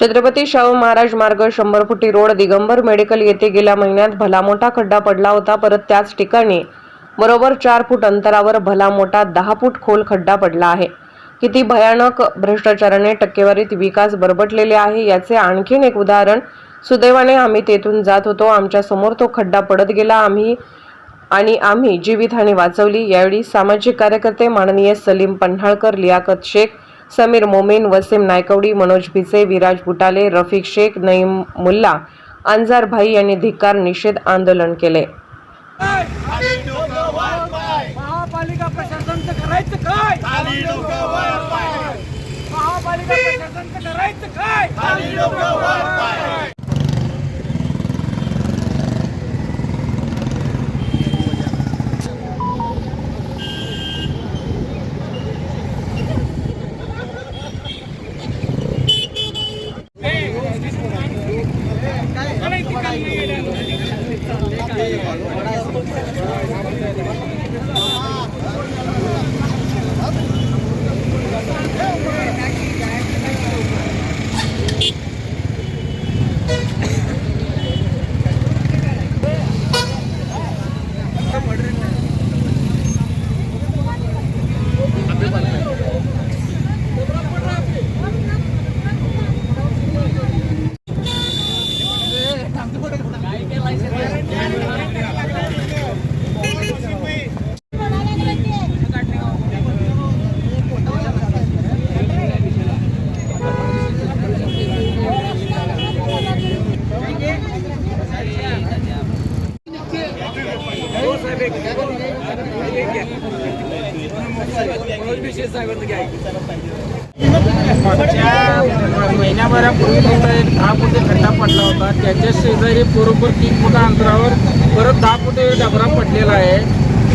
छत्रपती शाहू महाराज मार्ग शंभर फुटी रोड दिगंबर मेडिकल येथे गेल्या महिन्यात भला मोठा खड्डा पडला होता. परत त्याच ठिकाणी बरोबर चार फूट अंतरावर भला मोठा दहा फूट खोल खड्डा पडला आहे. किती भयानक भ्रष्टाचाराने टक्केवारीत विकास बरबटलेले आहे याचे आणखीन एक उदाहरण सुदैवाने आम्ही तेथून जात होतो. आमच्यासमोर तो खड्डा पडत गेला. आम्ही आणि आम्ही जीवितहानी वाचवली. यावेळी सामाजिक कार्यकर्ते माननीय सलीम पन्हाळकर लियाकत शेख समीर मोमीन वसीम नायकवडी मनोज भिसे विराज बुटाले रफिक शेख नईम मुल्ला अंजार भाई यांनी धिक्कार निषेध आंदोलन केले. महापालिका प्रशासनचं करायचं काय? महापालिका प्रशासनचं करायचं काय? 早い。महिन्याभरापूर्वी तिथं एक दहा फुटे खड्डा पडला होता त्याच्या शेजारी बरोबर तीन फुटा अंतरावर परत दहा फुटे डबरा पडलेला आहे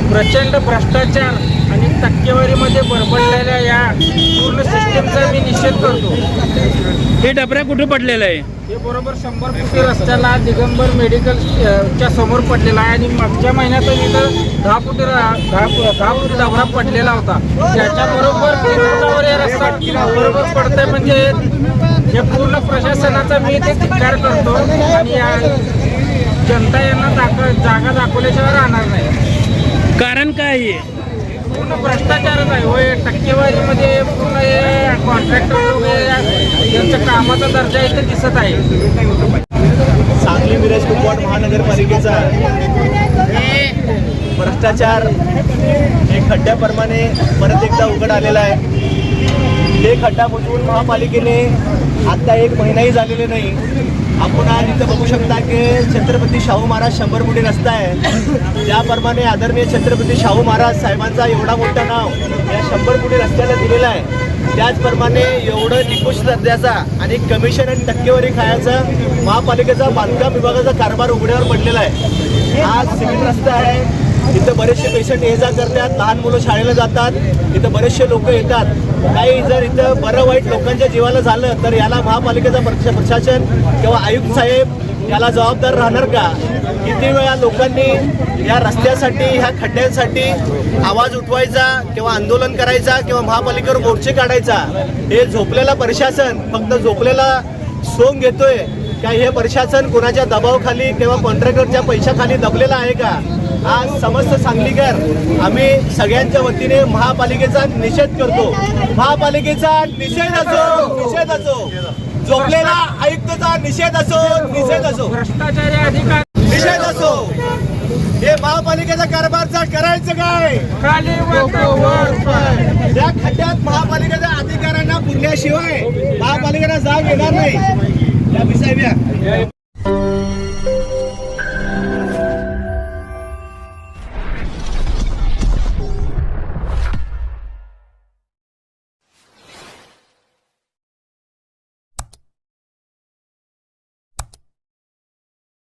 प्रचंड भ्रष्टाचार आणि टक्केवारीमध्ये बरबडलेल्या या पूर्ण सिस्टमचा मी निषेध करतो हे डबऱ्या कुठे पडलेलं आहे? हे बरोबर शंभर फुटे रस्त्याला दिगंबर मेडिकल च्या समोर पडलेला आहे आणि मागच्या महिन्यात इथं दहा फुटे रा- दहा दहा फुटे डबरा पडलेला होता. त्याच्याबरोबर हे रस्ता बरोबर पडतंय म्हणजे हे पूर्ण प्रशासनाचा मी ते धिक्कार करतो आणि जनता यांना दाख जागा दाखवल्याशिवाय राहणार नाही. कारण काय आहे? पूर्ण भ्रष्टाचारच आहे. होय टक्केवारीमध्ये पूर्ण हे कॉन्ट्रॅक्टर लोक यांच्या कामाचा दर्जा इथे दिसत आहे. सांगली मिरज कुपवाड महानगरपालिकेचा भ्रष्टाचार हे खड्ड्याप्रमाणे परत एकदा उघड आलेला आहे. ते खड्डा बुजवून महापालिकेने आत्ता एक महिनाही झालेले नाही. आपण आज इथं बघू शकता की छत्रपती शाहू महाराज शंभर फुटी रस्ता आहे त्याप्रमाणे आदरणीय छत्रपती शाहू महाराज साहेबांचा एवढा मोठा नाव या शंभर फुटी रस्त्याला दिलेलं आहे. त्याचप्रमाणे एवढं निकुश सध्याचा आणि कमिशन आणि टक्केवारी खायचा महापालिकेचा बांधकाम विभागाचा कारभार उघड्यावर पडलेला आहे. आज सिमेंट रस्ता आहे. इथं बरेचसे पेशंट ये जा करतात. लहान मुलं शाळेला जातात. इथं बरेचसे लोक येतात. काही जर इथं बरं वाईट लोकांच्या जीवाला झालं तर याला महापालिकेचा प्रशासन किंवा आयुक्त साहेब याला जबाबदार राहणार का? किती वेळा लोकांनी या रस्त्यासाठी ह्या खड्ड्यांसाठी आवाज उठवायचा किंवा आंदोलन करायचा किंवा महापालिकेवर मोर्चे काढायचा? हे झोपलेला प्रशासन फक्त झोपलेला सोंग घेतोय. का हे प्रशासन कोणाच्या दबावाखाली किंवा कॉन्ट्रॅक्टरच्या पैशाखाली दबलेलं आहे का? आज समस्त सांगलीकर आम्ही सगळ्यांच्या वतीने महापालिकेचा निषेध करतो. महापालिकेचा निषेध असो निषेध असो. झोपलेला आयुक्तचा निषेध असो निषेध असो. भ्रष्टाचारी अधिकारी निषेध असो. हे महापालिकेचा कारभारचा करायचं काय? खाली वर वर पाय. या खड्ड्यात महापालिकेच्या अधिकाऱ्यांना पुरल्याशिवाय महापालिकेला जाग येणार नाही. या बिसाहेब या.